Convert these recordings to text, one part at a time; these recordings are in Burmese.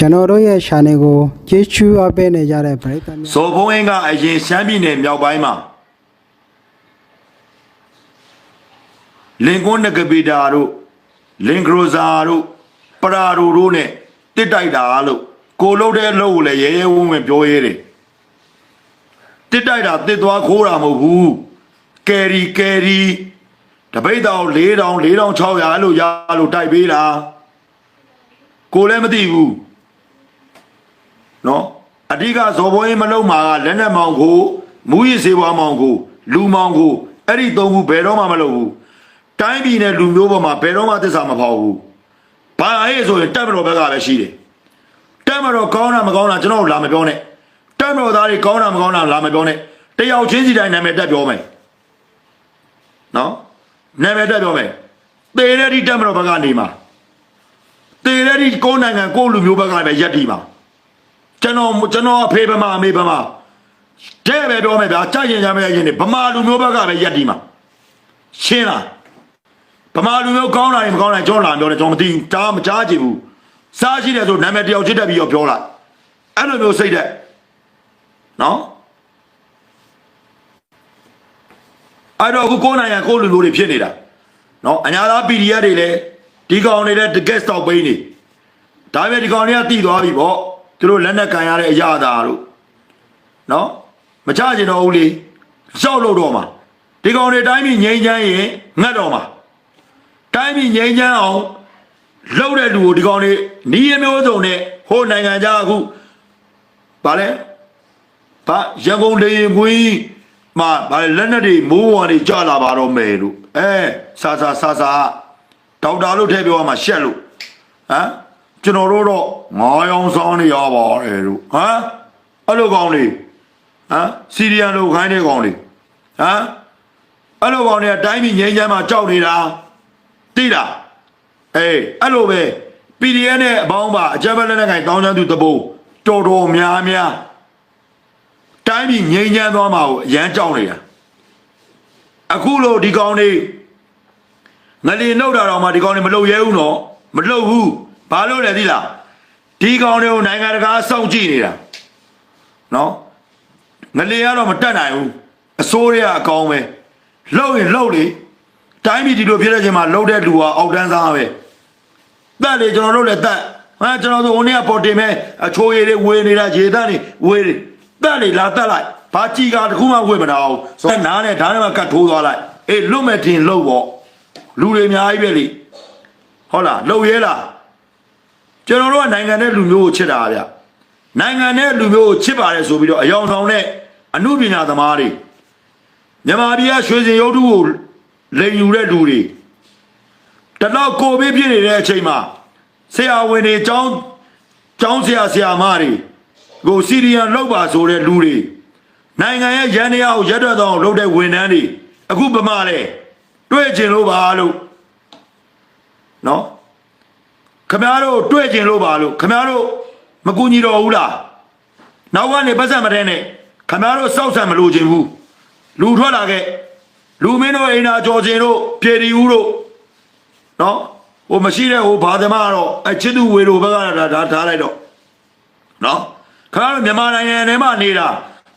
ကျွန်တော်တို့ရဲ့ channel ကိုကျေးဇူးအပ်ပေးနေကြတဲ့ပရိသတ်များဇော်ဘုံအင်းကအရင်ရှမ်းပြည်နယ်မြောက်ပိုင်းမှာလင်ကွန်းနဂဗီတာတို့လင်ဂရိုဇာတို့ပရာဒိုတို့နဲ့တစ်တိုက်တာလို့ကိုလုံးတဲ့အလုပ်ကိုလည်းရဲရဲဝံ့ဝံ့ပြောရဲတယ်တစ်တိုက်တာတစ်သွားခိုးတာမဟုတ်ဘူးကယ်ရီကယ်ရီတပိတ်တော်4000 4600အဲ့လိုရလို့တိုက်ပေးတာကိုလည်းမသိဘူး နော်အဓိကဇော်ဘွေးမလုံးမှာကလက်နက်မောင်ကိုမူရည်စေဘွားမောင်ကိုလူမောင်ကိုအဲ့ဒီသုံးခုဘယ်တော့မှမလုပ်ဘူးတိုင်းပြည်နဲ့လူမျိုးပေါ်မှာဘယ်တော့မှသစ္စာမဖောက်ဘူးဘာဟဲ့ဆိုရင်တက်မတော်ဘက်ကပဲရှိတယ်တက်မတော်ကောင်းတာမကောင်းတာကျွန်တော်တို့လာမပြောနဲ့တက်မတော်သားတွေကောင်းတာမကောင်းတာလာမပြောနဲ့တယောက်ချင်းစီတိုင်းနာမည်တက်ပြောမယ်နော်နာမည်တက်ပြောမယ်သေတဲ့ဒီတက်မတော်ဘက်ကနေမှာသေတဲ့ဒီကိုယ်နိုင်ငံကိုယ်လူမျိုးဘက်ကပဲရက်တီမှာ ကျွန်တော်ကျွန်တော်အဖေဗမာအမေဗမာတဲ့ပဲပြောမယ်ဗျာကြိုက်ရင်ကြမယ်ရင်နေဗမာလူမျိုးဘက်ကပဲရက်ဒီမှာရှင်းလားဗမာလူမျိုးကောင်းတာရင်မကောင်းတာကျွန်တော်လာပြောတယ်ကျွန်တော်မသိဘူးကြားမကြားချင်ဘူးစားရှိတယ်ဆိုနာမည်တယောက်ချစ်တက်ပြီးတော့ပြောလိုက်အဲ့လိုမျိုးစိတ်တဲ့နော်အဲ့တော့အခုကိုယ်နိုင်ငံကိုယ်လူမျိုးတွေဖြစ်နေတာနော်အညာသား PDF တွေလည်းဒီကောင်တွေလည်းတကက်စတော့ပိန်းနေဒါပေမဲ့ဒီကောင်တွေကတည်သွားပြီပေါ့ သူတို့လက်နဲ့ကန်ရတဲ့အရာသာတို့နော်မချကျင်တော့ဘူးလေရှောက်လို့တော့မှာဒီကောင်တွေတိုင်းပြည်ငြိမ်းချမ်းရင်ငတ်တော့မှာတိုင်းပြည်ငြိမ်းချမ်းအောင်လှုပ်တဲ့လူကိုဒီကောင်တွေနီးရမျိုးစုံနဲ့ဟိုနိုင်ငံခြားအခုဗာလဲဗာရန်ကုန်လေရင်ကွင်းမှာဗာလဲလက်နက်တွေမိုးဝါတွေကြလာပါတော့မယ်လို့အဲဆာဆာဆာဆာဒေါက်တာလို့ထည့်ပြောရမှာရှက်လို့ဟမ် ကျွန်တော်တို့တော့ငါးရောင်စားနေရပါတယ်လို့ဟမ်အဲ့လိုကောင်တွေဟမ်စီရီယန်လိုခိုင်းတဲ့ကောင်တွေဟမ်အဲ့လိုကောင်တွေကတိုင်းပြည်ငြိမ်းချမ်းမှာကြောက်နေတာသိလားအေးအဲ့လိုပဲ PDF နဲ့အပေါင်းပါအကြမ်းဖက်လက်နက်ကိုင်တောင်းချမ်းသူတဘိုးတော်တော်များများတိုင်းပြည်ငြိမ်းချမ်းသွားမှာကိုအရန်ကြောက်နေတာအခုလိုဒီကောင်တွေငလီနှုတ်တာတော့မှဒီကောင်တွေမလုပ်ရဲဘူးနော်မလုပ်ဘူး ဘာလို့လဲသိလားဒီကောင်တွေကိုနိုင်ငံတကာစောင့်ကြည့်နေတာနော်ငလီကတော့မတက်နိုင်ဘူးအစိုးရအကောင်းပဲလှုပ်ရင်လှုပ်လေတိုင်းပြည်ဒီလိုဖြစ်တဲ့ချိန်မှာလှုပ်တဲ့လူကအောက်တန်းစားပဲတက်လေကျွန်တော်တို့လည်းတက်ဟာကျွန်တော်တို့ဟိုနေ့ကပေါ်တင်မဲ့အချိုးရည်တွေဝေနေတာရေတန်းတွေဝေတွေတက်လေလာတက်လိုက်ဘာကြည်ကတခုမှဝေမနာအောင်ဆိုတော့နားနဲ့ဓာတ်နဲ့မှကတ်ထိုးသွားလိုက်အေးလွတ်မဲ့တင်လှုပ်ပေါ့လူတွေအများကြီးပဲလေဟုတ်လားလှုပ်ရဲလား ကျွန်တော်တို့ကနိုင်ငံနဲ့လူမျိုးကိုချစ်တာဗျနိုင်ငံနဲ့လူမျိုးကိုချစ်ပါတယ်ဆိုပြီးတော့အယောင်ဆောင်တဲ့အမှုပညာသမားတွေမြန်မာပြည်ကရွှေစင်ရုပ်ထုကိုလိန်ယူတဲ့လူတွေတတော့ကိုဘေးဖြစ်နေတဲ့အချိန်မှာဆရာဝန်တွေចောင်းចောင်းဆရာဆရာမတွေကိုစီရီယန်လောက်ပါဆိုတဲ့လူတွေနိုင်ငံရဲ့ရန်တရားကိုရက်တော့တော့လုပ်တဲ့ဝန်ထမ်းတွေအခုဗမာလဲတွေ့ကျင်လို့ပါလို့နော် ခမရတို့တွေ့ကျင်လို့ပါလို့ခမရတို့မကူညီတော့ဘူးလားနောက်ကနေပတ်စံမတဲ့နဲ့ခမရတို့စောက်ဆံမလို့ခြင်းဘူးလူထွက်လာခဲ့လူမင်းတို့အိမ်နာကျော်ခြင်းတို့ပြေရီဦးတို့နော်ဟိုမရှိတဲ့ဟိုဘာသမားတော့အချစ်သူဝေတို့ဘက်ကဒါဒါထားလိုက်တော့နော်ခမရတို့မြန်မာနိုင်ငံထဲမှာနေတာ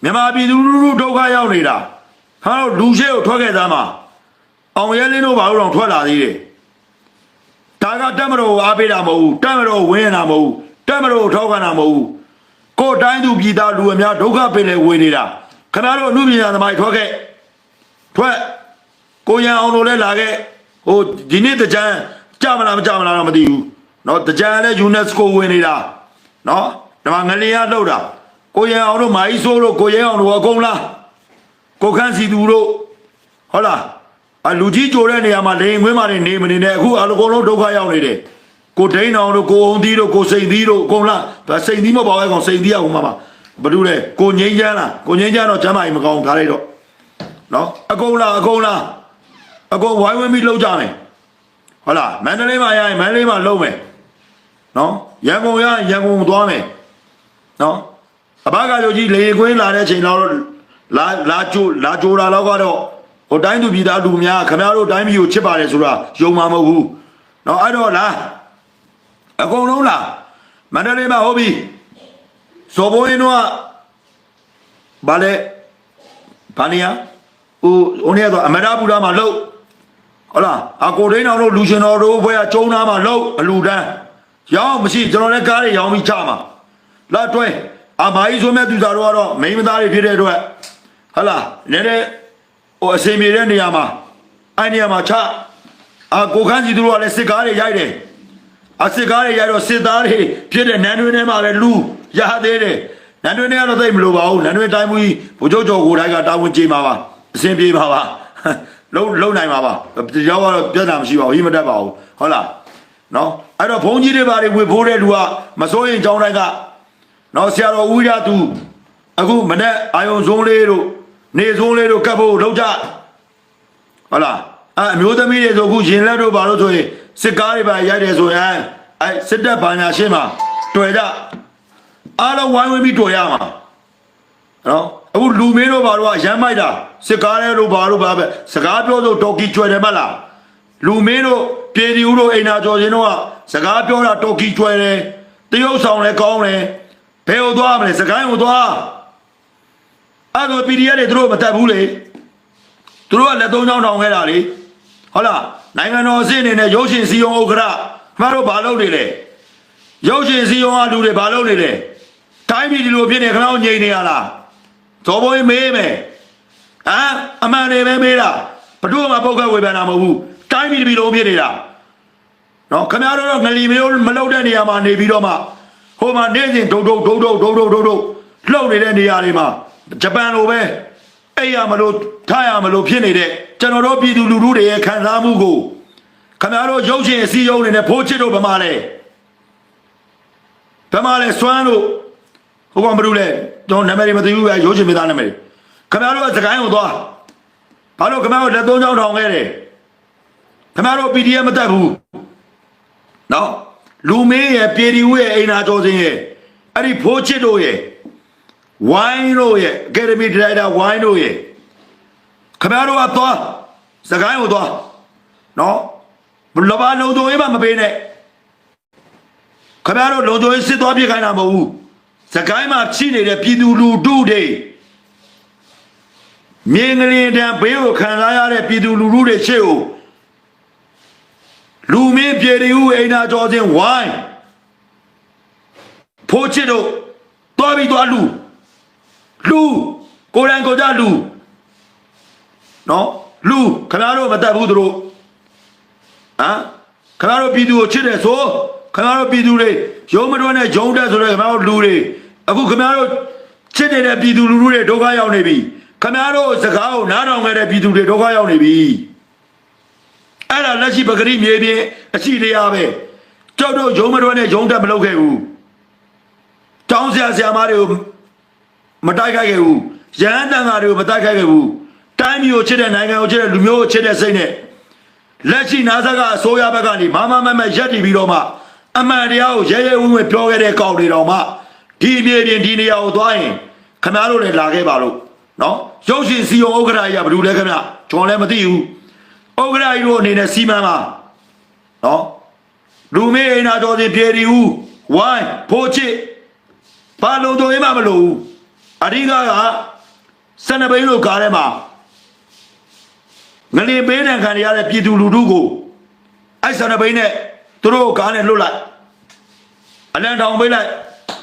မြန်မာပြည်သူလူထုဒုက္ခရောက်နေတာခမရတို့လူရှေ့ကိုထွက်ခဲ့သားမှာအောင်ရဲလင်းတို့ဘာလို့တော့ထွက်လာသေးတယ် ဒါကတက်မတော်ကိုအားပေးတာမဟုတ်ဘူးတက်မတော်ကိုဝင်းရတာမဟုတ်ဘူးတက်မတော်ကိုထောက်ခံတာမဟုတ်ဘူးကိုယ်တိုင်းသူပြည်သားလူအများဒုက္ခပင်လေဝင်နေတာခင်ဗျားတို့အမှုပညာသမားတွေထွက်ခဲ့ထွက်ကိုရန်အောင်တို့လည်းလာခဲ့ဟိုဒီနေ့တကြံကြမလားမကြမလားတော့မသိဘူးเนาะတကြံလည်း UNESCO ဝင်နေတာเนาะဒီမှာငလျင်ကလှုပ်တာကိုရန်အောင်တို့မာကြီးဆိုးတို့ကိုရဲအောင်တို့အကုန်လားကိုခန့်စီသူတို့ဟုတ်လား အလူကြီးကြိုတဲ့နေရာမှာလိန်ခွင်းမာနေနေမနေနဲ့အခုအလုံးလုံးဒုက္ခရောက်နေတယ်ကိုဒိန်းအောင်တို့ကိုအောင်သီးတို့ကိုစိန်သီးတို့အကုန်လားဒါစိန်သီးမပေါ့ပဲကောင်စိန်သီးအောင်မှာပါဘာလို့လဲကိုငိမ့်ချမ်းလားကိုငိမ့်ချမ်းတော့ကျမ်းမာကြီးမကောင်းထားလိုက်တော့နော်အကုန်လားအကုန်လားအကုန်ဝိုင်းဝန်းပြီးလှုပ်ကြမယ်ဟုတ်လားမန္တလေးမှာရရင်မန္တလေးမှာလှုပ်မယ်နော်ရန်ကုန်ရရင်ရန်ကုန်သွားမယ်နော်အဘကကြောကြီးလေခွင်းလာတဲ့ချိန်တော့လာလာကြိုလာကြိုတာတော့ကတော့ ဟိုတိုင်းသူပြည်သားလူများခမရတို့တိုင်းပြည်ကိုချစ်ပါတယ်ဆိုတာယုံမှာမဟုတ်ဘူးเนาะအဲ့တော့လားအကုန်လုံးလား မန္တလေးမှာဟုတ်ပြီဇော်ဘိုးရင်တော့ဗာလဲဘာနေရဟိုဟိုနေ့ကတော့အမရပူရာမှာလှုပ်ဟုတ်လားအကိုဒိန်းအောင်တို့လူရှင်တော်တို့ဘွဲကကျုံသားမှာလှုပ်အလူတန်းရောင်းမရှိကျွန်တော်လည်းကားတွေရောင်းပြီးချမှာလာတွဲအမကြီးဆိုမဲ့သူသားတို့ကတော့မိန်းမသားတွေဖြစ်တဲ့အတွက်ဟုတ်လားနည်းနည်း ဟိုအစင်မြေတဲ့နေရာမှာအဲ့နေရာမှာချအကိုခန်းစီသူတို့ကလည်းစစ်ကားတွေရိုက်တယ်အစစ်ကားတွေရတော့စစ်သားတွေဖြစ်တဲ့နန်းတွင်းထဲမှာပဲလူရသေးတယ်နန်းတွင်းထဲကတော့သိပ်မလိုပါဘူးနန်းတွင်းတိုင်းမူကြီးဘုချုပ်ကျော်ကိုယ်တိုင်ကတာဝန်ကျေပါပါအစဉ်ပြေပါပါလုံးလုံးနိုင်ပါပါကြောက်ကတော့ပြဿနာမရှိပါဘူးဟိမတက်ပါဘူးဟုတ်လားနော်အဲ့တော့ဘုန်းကြီးတွေဘာတွေဝေဖိုးတဲ့လူကမစိုးရင်ကြောင်းတိုင်းကနော်ဆရာတော်ဦးရသူအခုမနေ့အာယုံစုံးလေးတို့ နေစုံးလေးတို့ကပ်ဖို့လောက်ကြဟုတ်လားအဲအမျိုးသမီးတွေဆိုအခုရင်လက်တို့ဘာလို့ဆိုရင်စစ်ကားတွေပါရိုက်တယ်ဆိုရင်အဲစစ်တပ်ဘာညာရှင်းမှာတွေ့ကြအားလုံးဝိုင်းဝန်းပြီးတွေ့ရမှာနော်အခုလူမင်းတို့ဘာလို့ကရမ်းမိုက်တာစစ်ကားတွေတို့ဘာလို့ဘာပဲစကားပြောဆိုတော်ကီကျွယ်တယ်မလားလူမင်းတို့ပြည်သူတို့အိမ်နာကျော်စင်းတို့ကစကားပြောတာတော်ကီကျွယ်တယ်တရုတ်ဆောင်လည်းကောင်းတယ်ဘယ်ဟိုသွားမလဲစကိုင်းဟိုသွား အဲ့တော့ PDF တွေသူတို့မတတ်ဘူးလေသူတို့ကလက်သုံးချောင်းတောင်းခဲ့တာလေဟုတ်လားနိုင်ငံတော်အစ်အနေနဲ့ရုပ်ရှင်စီယုံဥက္ကရာမတို့ဘာလုပ်နေလဲရုပ်ရှင်စီယုံကလူတွေဘာလုပ်နေလဲတိုင်းပြည်ဒီလိုဖြစ်နေခဏငြိမ်နေရလားဇော်ဘိုးကြီးမေးမယ်ဟမ်အမှန်တွေပဲမေးတာဘတို့မှာပုတ်ခတ်ဝေဖန်တာမဟုတ်ဘူးတိုင်းပြည်ဒီလိုဖြစ်နေတာနော်ခင်ဗျားတို့တော့ငလီမျိုးမလုပ်တဲ့နေရာမှာနေပြီးတော့မှဟိုမှာနေစဉ်ဒုတ်ဒုတ်ဒုတ်ဒုတ်ဒုတ်ဒုတ်ဒုတ်လှုပ်နေတဲ့နေရာတွေမှာ ဂျပန်လိုပဲအဲ့ရမလို့ထားရမလို့ဖြစ်နေတဲ့ကျွန်တော်တို့ပြည်သူလူထုတွေရဲ့ခံစားမှုကိုခင်ဗျားတို့ရုပ်ရှင်အစည်းအရုံးတွေနဲ့ဖိုးချစ်တို့ဗမာလဲဗမာလဲစွမ်းလို့ဟိုကောင်ဘယ်လိုလဲကျွန်တော်နာမည်တွေမသိဘူးပဲရုပ်ရှင်မိသားနာမည်တွေခင်ဗျားတို့ကစကိုင်းကိုသွားဘာလို့ခင်ဗျားတို့လက်သုံးချောင်းထောင်ခဲ့တယ်ခင်ဗျားတို့ PDF မတက်ဘူးနော်လူမင်းရဲ့ပြည်ဒီဦးရဲ့အိမ်နာကျော်စင်းရဲ့အဲ့ဒီဖိုးချစ်တို့ရဲ့ ဝိုင်းတို့ရဲ့အကယ်ဒမီဒါရိုက်တာဝိုင်းတို့ရဲ့ခင်ဗျားတို့ကသွားစကိုင်းကိုသွားနော်လဘာလုံတုံးရေးမမပေးနဲ့ခင်ဗျားတို့လုံတုံးရေးစစ်သွားပြခိုင်းတာမဟုတ်ဘူးစကိုင်းမှာရှိနေတဲ့ပြည်သူလူထုတွေမြင်းကလေးတန်ဘေးကိုခံစားရတဲ့ပြည်သူလူထုတွေရှေ့ကိုလူမင်းပြေရီဦးအိမ်နာကျော်စင်ဝိုင်းဖိုးချစ်တို့သွားပြီးသွားလူ လူကိုယ်တိုင်ကိုယ်ကြလူနော်လူခင်ဗျားတို့မတတ်ဘူးသူတို့ဟမ်ခင်ဗျားတို့ပြည်သူကိုချစ်တယ်ဆိုခင်ဗျားတို့ပြည်သူတွေရုံမတွန်းနဲ့ဂျုံတက်ဆိုတဲ့ခင်ဗျားတို့လူတွေအခုခင်ဗျားတို့ချစ်နေတဲ့ပြည်သူလူထုတွေဒုက္ခရောက်နေပြီခင်ဗျားတို့စကားကိုနားထောင်ခဲ့တဲ့ပြည်သူတွေဒုက္ခရောက်နေပြီအဲ့ဒါလက်ရှိပဂရိမြေပြင်အရှိတရားပဲကြောက်တော့ဂျုံမတွန်းနဲ့ဂျုံတက်မလုပ်ခဲ့ဘူးတောင်းဆရာဆရာမတွေကို မတိုက်ခိုက်ခဲ့ဘူးရဟန်းတန်ဃာတွေကိုမတိုက်ခိုက်ခဲ့ဘူးတိုင်းပြည်ကိုချစ်တဲ့နိုင်ငံကိုချစ်တဲ့လူမျိုးကိုချစ်တဲ့စိတ်နဲ့လက်ရှိနာဇက်ကအစိုးရဘက်ကနေမမမမရက်တည်ပြီးတော့မှအမှန်တရားကိုရဲရဲဝံ့ဝံ့ပြောခဲ့တဲ့ကောက်တွေတော်မှဒီမြေပြင်ဒီနေရာကိုသွားရင်ခင်ဗျားတို့လည်းလာခဲ့ပါလို့နော်ရုပ်ရှင်စီယုံဥက္ကရာကြီးကဘယ်လိုလဲခင်ဗျကျွန်တော်လည်းမသိဘူးဥက္ကရာကြီးတို့အနေနဲ့စီမံပါနော်လူမေးအိမ်နာတော်စီပြေရီဦးဝိုင်းဖိုးချစ်ဘာလို့တော့မှမလို့ဘူး အဓိကကစနဘိန်းလိုကားထဲမှာငလင်ပေးတဲ့ခံရတဲ့ပြည်သူလူထုကိုအဲ့စနဘိန်းနဲ့သူတို့ကားနဲ့လွတ်လိုက်အလံတောင်ပေးလိုက်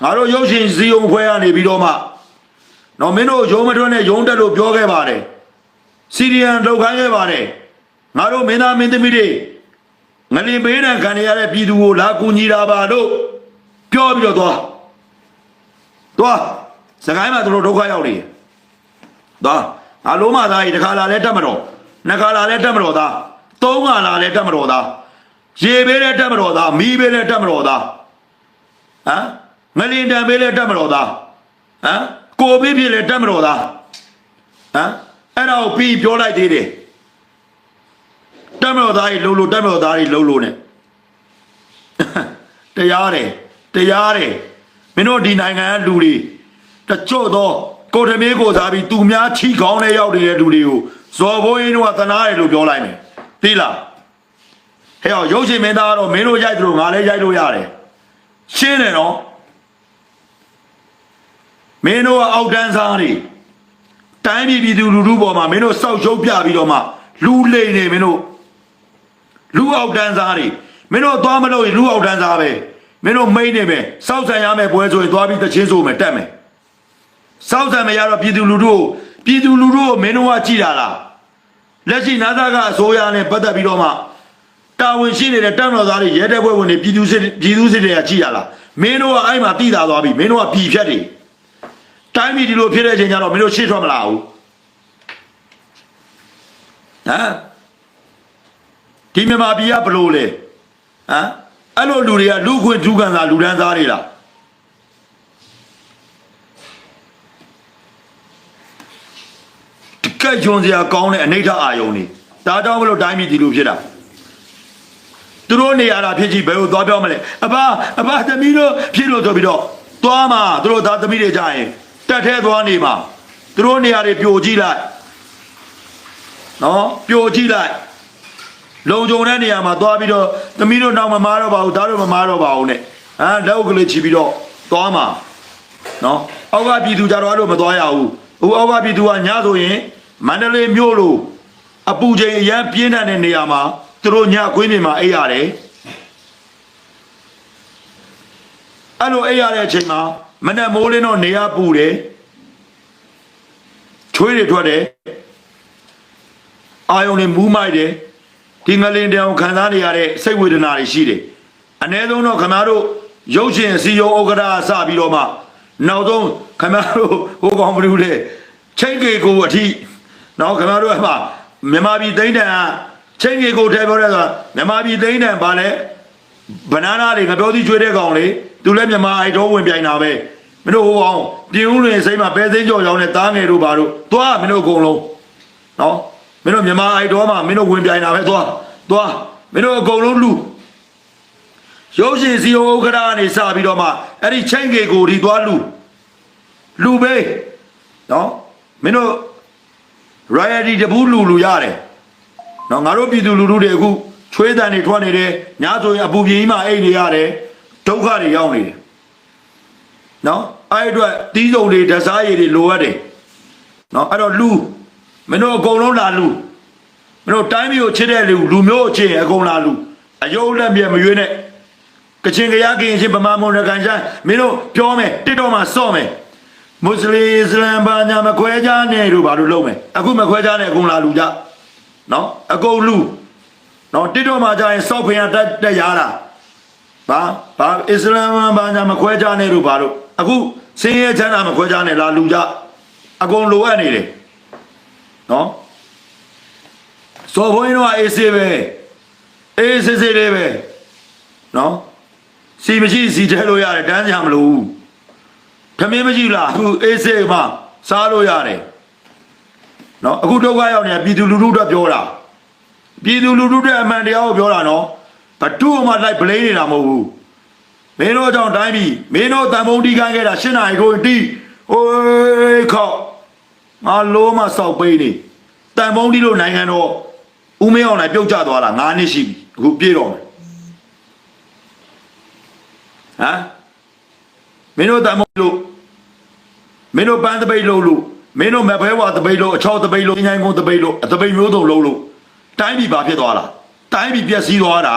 ငါတို့ရုပ်ရှင်စီယုံဖွဲရနေပြီးတော့မှနော်မင်းတို့ရုံးမထွန်းနဲ့ရုံးတက်လို့ပြောခဲ့ပါတယ်စီရီယန်လောက်ခိုင်းခဲ့ပါတယ်ငါတို့မင်းသားမင်းသမီးတွေငလင်ပေးတဲ့ခံရတဲ့ပြည်သူကိုလာကူညီတာပါလို့ပြောပြီးတော့သွားသွား စကိုင်းမှာသူတို့ဒုက္ခရောက်နေတယ်သွားအလုံးမသားကြီးတစ်ခါလာလဲတက်မတော်နှစ်ခါလာလဲတက်မတော်သားသုံးခါလာလဲတက်မတော်သားရေဘေးလဲတက်မတော်သားမီးဘေးလဲတက်မတော်သားဟမ်ငလင်တံဘေးလဲတက်မတော်သားဟမ်ကိုဘေးဖြစ်လဲတက်မတော်သားဟမ်အဲ့ဒါကိုပြီးပြောလိုက်သေးတယ်တက်မတော်သားကြီးလှုပ်လို့တက်မတော်သားကြီးလှုပ်လို့ ਨੇ တရားတယ်တရားတယ်မင်းတို့ဒီနိုင်ငံကလူတွေ တချို့သောကိုထမင်းကိုစားပြီးသူများချီကောင်းတဲ့ရောက်နေတဲ့လူတွေကိုဇော်ဘိုးရင်းတို့ကသနာတယ်လို့ပြောလိုက်မယ်သိလားဟဲ့အောင်ရုပ်ရှင်မင်းသားကတော့မင်းတို့ရိုက်တယ်လို့ငါလည်းရိုက်လို့ရတယ်ရှင်းတယ်နော်မင်းတို့ကအောက်တန်းစားတွေတိုင်းပြည်ပြည်သူလူထုပေါ်မှာမင်းတို့စောက်ရှုပ်ပြပြီးတော့မှလူလိမ်နေမင်းတို့လူအောက်တန်းစားတွေမင်းတို့သွားမလို့ရင်လူအောက်တန်းစားပဲမင်းတို့မိတ်နေမယ်စောက်ဆန်ရမယ်ပွဲဆိုရင်သွားပြီးတချင်းဆိုမယ်တက်မယ် စောက်ဆန်မရတော့ပြည်သူလူထုကိုပြည်သူလူထုကိုမင်းတို့ကကြည်တာလားလက်ရှိနာသာကအစိုးရနဲ့ပတ်သက်ပြီးတော့မှတာဝန်ရှိနေတဲ့တမ်းတော်သားတွေရဲတပ်ဖွဲ့ဝင်တွေပြည်သူစစ်ပြည်သူစစ်တွေကကြည်ရလားမင်းတို့ကအဲ့မှာတည်တာသွားပြီမင်းတို့ကပြည်ဖြတ်တွေတိုင်းပြည်ဒီလိုဖြစ်တဲ့အချိန်ကျတော့မင်းတို့ရှေ့ထွက်မလာဘူးဟမ်ဒီမြန်မာပြည်ကဘလို့လဲဟမ်အဲ့လိုလူတွေကလူခွင့်ဒုက္ခသာလူဒန်းသားတွေလား ကက်ဂျွန်စရာကောင်းတဲ့အနိဋ္ဌအာယုံနေဒါကြောင့်မလို့တိုင်းပြည်ဒီလိုဖြစ်တာသူတို့နေရတာဖြစ်ကြီးဘယ်လိုသွားပြောမလဲအဘအဘသမီးတို့ဖြစ်လို့ဆိုပြီးတော့သွားမှာသူတို့သားသမီးတွေကြရင်တက်ထဲသွားနေမှာသူတို့နေရာတွေပြိုကြည့်လိုက်နော်ပြိုကြည့်လိုက်လုံကြုံတဲ့နေရာမှာသွားပြီးတော့သမီးတို့နောက်မမားတော့ပါဘူးသားတို့မမားတော့ပါဘူးနဲ့ဟမ်လက်ဥကလေးချီပြီးတော့သွားမှာနော်အောက်ကပြည်သူကြတော့အဲ့လိုမသွားရဘူးဟိုအောက်ကပြည်သူကညဆိုရင် မန္တလေးမြို့လိုအပူချိန်အရန်ပြင်းထန်တဲ့နေရာမှာသူတို့ညကွင်းနေမှာအိပ်ရတယ်အဲ့လိုအိပ်ရတဲ့အချိန်မှာမနဲ့မိုးလင်းတော့နေရပူတယ်ချွေးတွေထွက်တယ်အာယုံတွေမူးမိုက်တယ်ဒီငလင်တောင်ခံစားနေရတဲ့စိတ်ဝေဒနာတွေရှိတယ်အ ਨੇ ဆုံးတော့ခမတို့ရုပ်ရှင်စီယုံဥက္ကရာစပြီးတော့မှနောက်ဆုံးခမတို့ဟိုကောင်ဘလူးလေချိန်ကေကိုအထိ နော်ခမတို့အမှမြန်မာပြည်သိန်းတန်ကချိန်ကေကိုထဲပြောတဲ့ဆိုမြန်မာပြည်သိန်းတန်ပါလဲဘနာနာတွေငပြောသီးကျွေးတဲ့ကောင်လေသူလည်းမြန်မာအိုက်တော်ဝင်ပြိုင်တာပဲမင်းတို့ဟိုအောင်ပြင်းဦးလွင်စိမ့်မှာပဲသိန်းကြော်ကြောင်းနဲ့တားငယ်တို့ပါတို့သွားမင်းတို့အကုန်လုံးနော်မင်းတို့မြန်မာအိုက်တော်မှာမင်းတို့ဝင်ပြိုင်တာပဲသွားသွားမင်းတို့အကုန်လုံးလူရုပ်ရှင်စီယုံဥက္ကရာကနေစပြီးတော့မှအဲ့ဒီချင်းကေကိုဒီသွားလူလူပဲနော်မင်းတို့ royalty တပူးလူလူရတယ်နော်ငါတို့ပြည်သူလူထုတွေအခုချွေးတန်တွေထွက်နေတယ်ညဆိုရင်အပူပြင်းကြီးမှအိတ်နေရတယ်ဒုက္ခတွေရောက်နေတယ်နော်အဲ့ဒီအတွက်တီးစုံတွေဓစားရည်တွေလိုအပ်တယ်နော်အဲ့တော့လူမင်းတို့အကုန်လုံးလာလူမင်းတို့တိုင်းပြည်ကိုချစ်တဲ့လူလူမျိုးအချင်းအကုန်လာလူအယုံလက်ပြမရွေးနဲ့ကချင်ကရကရင်ချင်းဗမာမွန်ရကန်ချမ်းမင်းတို့ပြောမယ်တစ်တော့မှစော့မယ် မွတ်စလင်အစ္စလမ်ဘာညာမခွဲကြနဲ့တို့ဘာလို့လုပ်မယ်အခုမခွဲကြနဲ့အကုန်လာလူကြနော်အကုန်လူနော်တစ်တော့မှကြာရင်စောက်ဖင်ရတက်တက်ရတာဘာဘာအစ္စလမ်ဘာညာမခွဲကြနဲ့တို့ဘာလို့အခုစင်းရဲချမ်းသာမခွဲကြနဲ့လာလူကြအကုန်လိုအပ်နေတယ်နော်စော်ဘွင်းတော့အေးစေးပဲအေးစေးစေးလေးပဲနော်စီမရှိစီထဲလို့ရတယ်တန်းကြမလို့ ခမင်းမရှိလားအခုအေးစေးမှစားလို့ရတယ်နော်အခုဒုက္ခရောက်နေတာပြည်သူလူထုအတွက်ပြောတာပြည်သူလူထုအတွက်အမှန်တရားကိုပြောတာနော်ဘတူမှလိုက်ဗလိမ့်နေတာမဟုတ်ဘူးမင်းတို့ကြောင့်တိုင်းပြည်မင်းတို့တန်ဖုံတီးခိုင်းခဲ့တာ၈နာရီကိုတီးဟိုးခောက်ငါလုံးမစောက်ပေးနေတန်ဖုံတီးလို့နိုင်ငံတော်ဦးမင်းအောင်နိုင်ပြုတ်ကျသွားတာ9နှစ်ရှိပြီအခုပြေတော့မယ်ဟမ် မင်းတို့တမ်းမလို့မင်းတို့ပန်းတပိတ်လို့လို့မင်းတို့မဖဲဝါတပိတ်လို့အချောက်တပိတ်လို့ညိုင်းကုန်းတပိတ်လို့အတပိတ်မျိုးစုံလုံးလို့တိုင်းပြည်ဘာဖြစ်သွားလားတိုင်းပြည်ပျက်စီးသွားတာ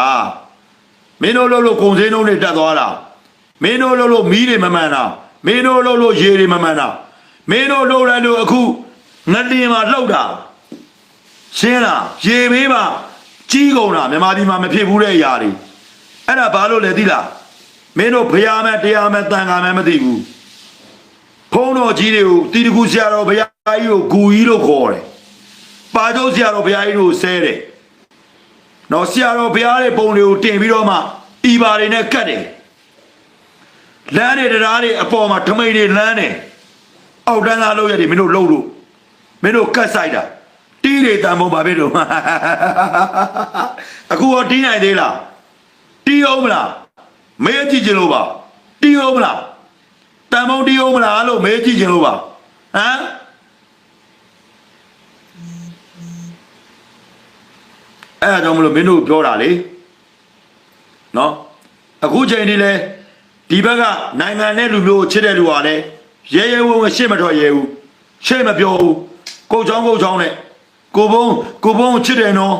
မင်းတို့လို့လို့ကုန်စည်နှုန်းတွေတက်သွားတာမင်းတို့လို့လို့မီးတွေမမှန်တာမင်းတို့လို့လို့ရေတွေမမှန်တာမင်းတို့လို့လည်းလို့အခုငတင်မှာလှုပ်တာရှင်းလားရေမေးပါကြီးကုန်တာမြန်မာပြည်မှာမဖြစ်ဘူးတဲ့အရာတွေအဲ့ဒါဘာလို့လဲသိလား မင်းတို့ဖျားမဲ့တရားမဲ့တန်ခါမဲ့မသိဘူးဖုံးတော်ကြီးတွေကိုတီတကူဆရာတော်ဘုရားကြီးကိုဂူကြီးလို့ခေါ်တယ်ပါကျုပ်ဆရာတော်ဘုရားကြီးတို့ဆဲတယ်နော်ဆရာတော်ဘုရားရဲ့ပုံတွေကိုတင်ပြီးတော့မှဤပါတွေနဲ့ကတ်တယ်လမ်းတွေတရားတွေအပေါ်မှာထမိန်တွေလမ်းတယ်အောက်တန်းသားလို့ရတယ်မင်းတို့လှုပ်လို့မင်းတို့ကတ်ဆိုင်တာတီးတွေတန်ပုံပါပဲတို့အခုရောတီးနိုင်သေးလားတီးအောင်မလား မဲကြည့်ကြလို့ပါတီးအောင်မလားတန်မုံတီးအောင်မလားလို့မဲကြည့်ကြလို့ပါဟမ်အဲ့ဒါကြောင့်မလို့မင်းတို့ပြောတာလေနော်အခုချိန်ဒီလဲဒီဘက်ကနိုင်ငံနဲ့လူမျိုးကိုချစ်တဲ့လူကလည်းရဲရဲဝံ့ဝံ့ရှေ့မထွက်ရဲဘူးရှေ့မပြောဘူးကိုချောင်းကိုချောင်းနဲ့ကိုဘုံကိုဘုံကိုချစ်တယ်နော်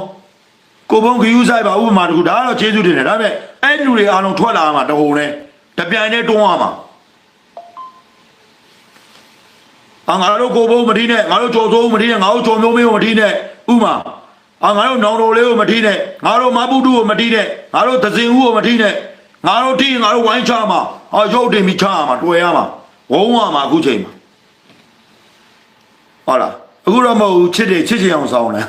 ကိုဘုံခယူဆိုင်ပါဥပမာတခုဒါကတော့ကျေးဇူးတင်တယ်ဒါပေမဲ့အဲ့လူတွေအားလုံးထွက်လာမှာတဟုံနဲ့တပြိုင်နဲ့တွန်းရမှာအာငါတို့ကိုဘုံမထီးနဲ့ငါတို့ကြော်စိုးမထီးနဲ့ငါတို့ကြော်မျိုးမင်းကိုမထီးနဲ့ဥမာအာငါတို့နောင်တော်လေးကိုမထီးနဲ့ငါတို့မပုတုကိုမထီးနဲ့ငါတို့သဇင်ဦးကိုမထီးနဲ့ငါတို့ထီးရင်ငါတို့ဝိုင်းချမှာအာရုပ်တင်ပြီးချရမှာတွေ့ရမှာဝုံးရမှာအခုချိန်မှာဟုတ်လား အခုတော့မဟုတ်ဘူးချစ်တယ်ချစ်ချင်အောင်ဆောင်းတယ်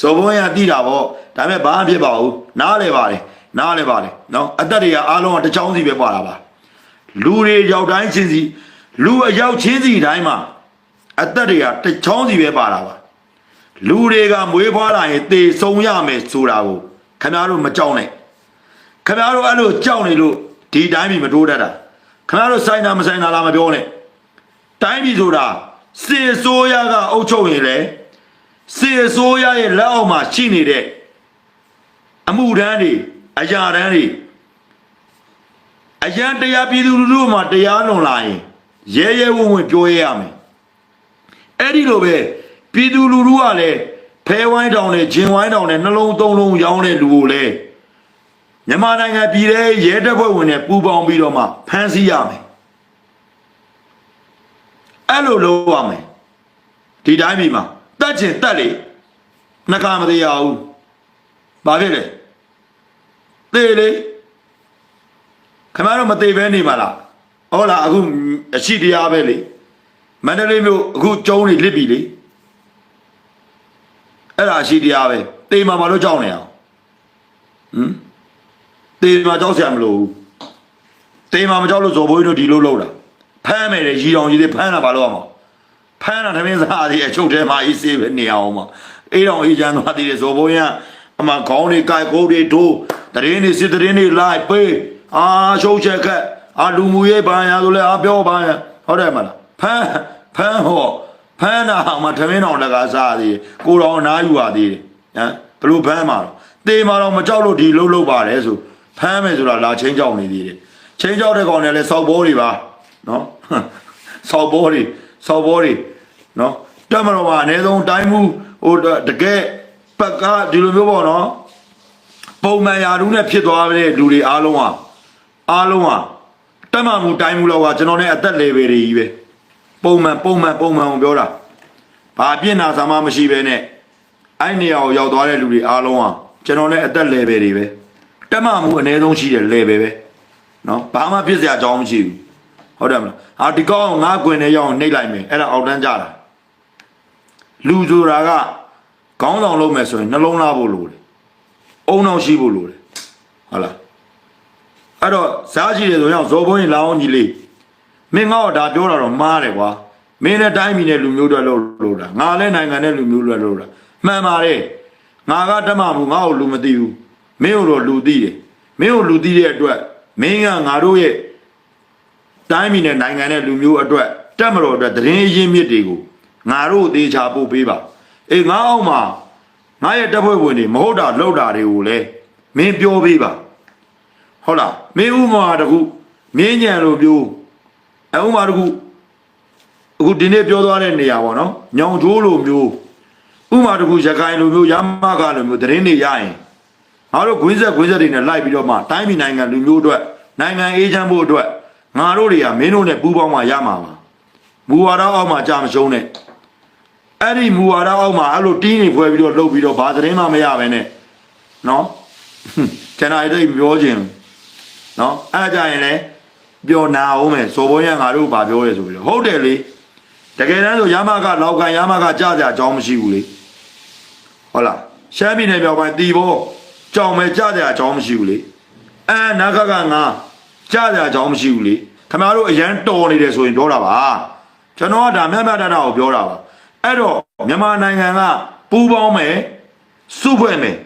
စောဘုံရတိတာဗောဒါပေမဲ့ဘာမှဖြစ်ပါဘူးနားလေပါလေနားလေပါလေနော်အသက်တွေကအားလုံးကတစ်ချောင်းစီပဲပါတာပါလူတွေရောက်တိုင်းချင်းစီလူအရောက်ချင်းစီတိုင်းမှာအသက်တွေကတစ်ချောင်းစီပဲပါတာပါလူတွေကမွေးဖွားလာရင်သေဆုံးရမယ်ဆိုတာကိုခင်ဗျားတို့မကြောက်နဲ့ခင်ဗျားတို့အဲ့လိုကြောက်နေလို့ဒီတိုင်းပြည်မတိုးတတ်တာခင်ဗျားတို့ဆိုင်တာမဆိုင်တာလားမပြောနဲ့တိုင်းပြည်ဆိုတာ စေဆိုးရကအုပ်ချုပ်ရင်လေစေဆိုးရရဲ့လက်အောက်မှာရှိနေတဲ့အမှုတန်းတွေအရာတန်းတွေအရန်တရားပြည်သူလူထုမှာတရားလွန်လာရင်ရဲရဲဝံ့ဝံ့ပြောရရမယ်အဲ့ဒီလိုပဲပြည်သူလူထုကလည်းဖဲဝိုင်းတောင်နဲ့ဂျင်ဝိုင်းတောင်နဲ့နှလုံးသုံးလုံးရောင်းတဲ့လူကိုလည်းမြန်မာနိုင်ငံပြည်ထဲရဲတပ်ဖွဲ့ဝင်နဲ့ပူးပေါင်းပြီးတော့မှဖမ်းဆီးရမယ် အဲ့လိုလုပ်ရမယ်ဒီတိုင်းပြည်မှာတတ်ချင်တတ်လေနှကမတရားဘူးဘာဖြစ်လဲသေလေခင်ဗျားတို့မသေးဘဲနေပါလားဟုတ်လားအခုအရှိတရားပဲလေမန္တလေးမြို့အခုကျုံးနေလစ်ပြီလေအဲ့ဒါအရှိတရားပဲတေမာဘာလို့ကြောက်နေအောင်ဟမ်တေမာကြောက်ဆရာမလို့ဘူးတေမာမကြောက်လို့ဇော်ဘိုးကြီးတို့ဒီလိုလုပ်တာ ဖမ်းမယ်လေရီတော်ကြီးတွေဖမ်းတာဘာလို့ရမှာဖမ်းတာသမင်းစားသေးအချုပ်ထဲမှာအေးဆေးပဲနေအောင်မှာအေးတော်အေးချမ်းသွားသေးတယ်ဇော်ဘိုးကြီးကအမှခေါင်းတွေကြိုက်ကိုတွေထိုးတရင်တွေစစ်တရင်တွေလိုက်ပေးအာရှုပ်ချက်ခက်အာလူမှုရေးဘာညာဆိုလဲအာပြောဘာညာဟုတ်တယ်မလားဖမ်းဖမ်းဟောဖမ်းတာမှသမင်းတော်တကားစားသေးတယ်ကိုတော်အနားယူပါသေးတယ်ဟမ်ဘလို့ဖမ်းမှာတော့တေမာတော့မကြောက်လို့ဒီလှုပ်လှုပ်ပါတယ်ဆိုဖမ်းမယ်ဆိုတာလာချင်းကြောက်နေသေးတယ်ချင်းကြောက်တဲ့ကောင်တွေလည်းစောက်ဘောတွေပါ နော်စောက်ဘောတွေစောက်ဘောတွေနော်တက်မတော်မှာအနည်းဆုံးတိုင်းမှုဟိုတကယ်ပက်ကဒီလိုမျိုးပေါ့နော်ပုံမှန်ရာထူးနဲ့ဖြစ်သွားတဲ့လူတွေအားလုံးဟာအားလုံးဟာတက်မှမှုတိုင်းမှုလောက်ကကျွန်တော်နဲ့အသက် level တွေကြီးပဲပုံမှန်ပုံမှန်ပုံမှန်ကိုပြောတာဘာပြစ်နာစာမမရှိပဲနဲ့အဲ့နေရာကိုရောက်သွားတဲ့လူတွေအားလုံးဟာကျွန်တော်နဲ့အသက် level တွေပဲတက်မှမှုအနည်းဆုံးရှိတဲ့ level ပဲနော်ဘာမှဖြစ်စရာအကြောင်းမရှိဘူး ဟုတ်တယ်မလားဟာဒီကောင်းငါကွင်နဲ့ရောက်နှိပ်လိုက်မယ်အဲ့ဒါအောက်တန်းကြတာလူဆိုတာကခေါင်းဆောင်လုပ်မယ်ဆိုရင်နှလုံးသားဖို့လိုတယ်အုံနောက်ရှိဖို့လိုတယ်ဟုတ်လားအဲ့တော့စားရှိတယ်ဆိုရင်ဇော်ဘုန်းကြီးလောင်းကြီးလေးမင်းငါ့ကိုဒါပြောတာတော့မှားတယ်ကွာမင်းနဲ့တိုင်းပြည်နဲ့လူမျိုးတွေလို့လို့တာငါလည်းနိုင်ငံနဲ့လူမျိုးတွေလို့တာမှန်ပါတယ်ငါကတမမှုငါ့ကိုလူမသိဘူးမင်းတို့လူသိတယ်မင်းတို့လူသိတဲ့အတွက်မင်းကငါတို့ရဲ့ တိုင်းပြည်နဲ့နိုင်ငံနဲ့လူမျိုးအတွက်တက်မတော်အတွက်သတင်းအရင်းမြစ်တွေကိုငါတို့သေချာပို့ပေးပါအေးငါအောင်မှာငါရဲ့တပ်ဖွဲ့ဝင်တွေမဟုတ်တာလောက်တာတွေကိုလည်းမင်းပြောပေးပါဟုတ်လားမင်းဥမာတခုမင်းညံလိုပြောအဥမာတခုအခုဒီနေ့ပြောသွားတဲ့နေရာပေါ့နော်ညောင်ကျိုးလိုမျိုးဥမာတခုရခိုင်လိုမျိုးရမကလိုမျိုးသတင်းတွေရရင်ငါတို့ဂွင်းဆက်ဂွင်းဆက်တွေနဲ့လိုက်ပြီးတော့မှတိုင်းပြည်နိုင်ငံလူမျိုးအတွက်နိုင်ငံအေးချမ်းဖို့အတွက် ငါတို့တွေကမင်းတို့နဲ့ပူးပေါင်းမှရမှာပါမူဝါဒအောက်မှာကြာမရှုံးနဲ့အဲ့ဒီမူဝါဒအောက်မှာအဲ့လိုတင်းနေဖွဲပြီးတော့လှုပ်ပြီးတော့ဘာသတင်းမှမရပဲနဲ့နော်ကျွန်တော်အဲ့ဒါပြောခြင်းနော်အဲ့ဒါကြရင်လည်းပြောနာအောင်မယ်စော်ဘောရငါတို့ဘာပြောရဲဆိုပြီးတော့ဟုတ်တယ်လေတကယ်တမ်းဆိုရမကလောက်ကန်ရမကကြကြအကြောင်းမရှိဘူးလေဟုတ်လားရှမ်းပြည်နယ်ပြောင်းပိုင်းတီဘောကြောင်မဲ့ကြကြအကြောင်းမရှိဘူးလေအဲနာခကငါ ကြကြအကြောင်းမရှိဘူးလေခင်ဗျားတို့အရန်တော်နေတယ်ဆိုရင်ပြောတာပါကျွန်တော်ကဒါမြတ်မြတ်တတာကိုပြောတာပါအဲ့တော့မြန်မာနိုင်ငံကပူးပေါင်းမယ်စုဖွဲ့မယ်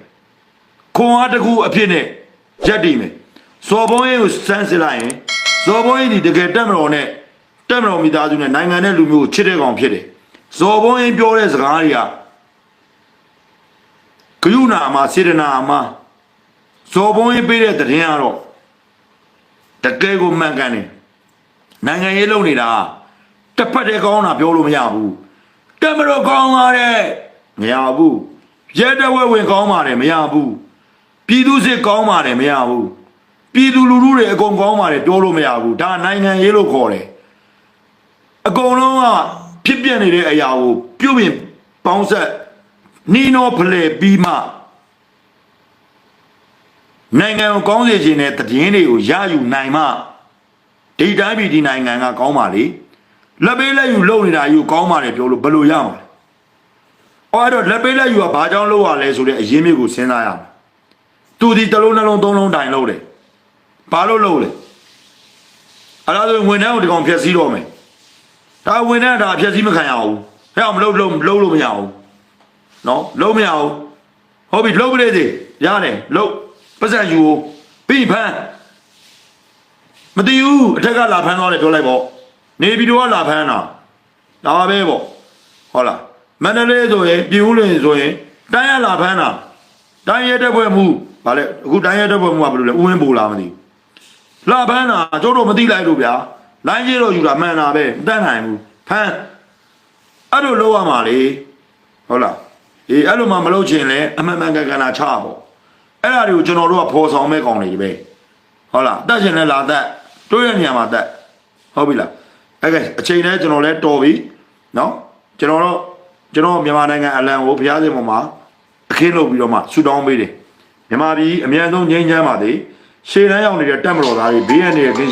ခွန်အားတစ်ခုအဖြစ်နဲ့ရက်တည်မယ်ဇော်ဘုံရင်ကိုစမ်းစစ်လိုက်ရင်ဇော်ဘုံရင်ဒီတကယ်တက်မတော်နဲ့တက်မတော်မိသားစုနဲ့နိုင်ငံနဲ့လူမျိုးကိုချစ်တဲ့ကောင်ဖြစ်တယ်ဇော်ဘုံရင်ပြောတဲ့စကားတွေကဂယုဏအမစေတနာအမဇော်ဘုံရင်ပေးတဲ့သတင်းကတော့ တကယ်ကိုမှန်ကန်တယ်နိုင်ငံရေးလုပ်နေတာတစ်ဖက်တည်းကောင်းတာပြောလို့မရဘူးတမတော်ကောင်းပါတယ်မရဘူးရဲတဝဲဝင်ကောင်းပါတယ်မရဘူးပြည်သူစစ်ကောင်းပါတယ်မရဘူးပြည်သူလူထုတွေအကုန်ကောင်းပါတယ်ပြောလို့မရဘူးဒါနိုင်ငံရေးလို့ခေါ်တယ်အကုန်လုံးကဖြစ်ပြနေတဲ့အရာကိုပြုတ်ပြင်ပေါင်းဆက်နီနောဖလေပြီးမှ နိုင်ငံကိုကောင်းစေခြင်းနဲ့တည်င်းတွေကိုရယူနိုင်မှဒီတိုင်းပြည်ဒီနိုင်ငံကကောင်းပါလေလက်ပေးလက်ယူလုပ်နေတာယူကောင်းပါလေပြောလို့ဘယ်လိုရမှာလဲ။အော်အဲ့တော့လက်ပေးလက်ယူကဘာကြောင့်လုပ်ရလဲဆိုတဲ့အရင်းမြစ်ကိုစဉ်းစားရမယ်။သူဒီတစ်လုံးနှလုံးသုံးလုံးတိုင်လုပ်တယ်။ဘာလို့လုပ်လဲ။အဲ့ဒါဆိုရင်ဝန်ထမ်းကိုဒီကောင်ဖျက်ဆီးတော့မယ်။ဒါဝန်ထမ်းကဒါဖျက်ဆီးမခံရဘူး။ဟဲ့အောင်မလုပ်လို့လုပ်လို့မရဘူး။နော်လုံးမရဘူး။ဟုတ်ပြီလုပ်ပြလေစေရတယ်လုပ် ပတ်စံယူကိုပြီးဖမ်းမတည်ဘူးအထက်ကလာဖမ်းသွားတယ်ပြောလိုက်ပေါ့နေပြည်တော်ကလာဖမ်းတာဒါပဲပေါ့ဟုတ်လားမန္တလေးဆိုရင်ပြည်ဦးလွင်ဆိုရင်တိုင်းရလာဖမ်းတာတိုင်းရဲတပ်ဖွဲ့မှုဗာလဲအခုတိုင်းရဲတပ်ဖွဲ့မှုကဘယ်လိုလဲဥဝင်းပူလာမသိဘူးလာဖမ်းတာကျိုးတို့မသိလိုက်လို့ဗျာလိုင်းကြီးတော့ယူတာမှန်တာပဲမတတ်နိုင်ဘူးဖမ်းအဲ့လိုလုပ်ရမှာလေဟုတ်လားအေးအဲ့လိုမှမလုပ်ချင်လဲအမှန်မှန်ကန်ကန်လာချပေါ့ အဲ့ဒါတွေကိုကျွန်တော်တို့ကဖော်ဆောင်မဲ့ကောင်တွေပဲဟုတ်လားတက်ရှင်နဲ့လာတက်တွေးရနေရမှာတက်ဟုတ်ပြီလားအဲ့ကဲအချိန်နဲ့ကျွန်တော်လဲတော်ပြီနော်ကျွန်တော်တို့ကျွန်တော်မြန်မာနိုင်ငံအလံကိုဘုရားရှင်ပေါ်မှာအခင်းလုပ်ပြီးတော့မှဆူတောင်းပေးတယ်မြန်မာပြည်အမြန်ဆုံးငြိမ်းချမ်းပါစေရှေ့တန်းရောက်နေတဲ့တက်မတော်သားတွေဘေးရန်တွေကင်းရှင်း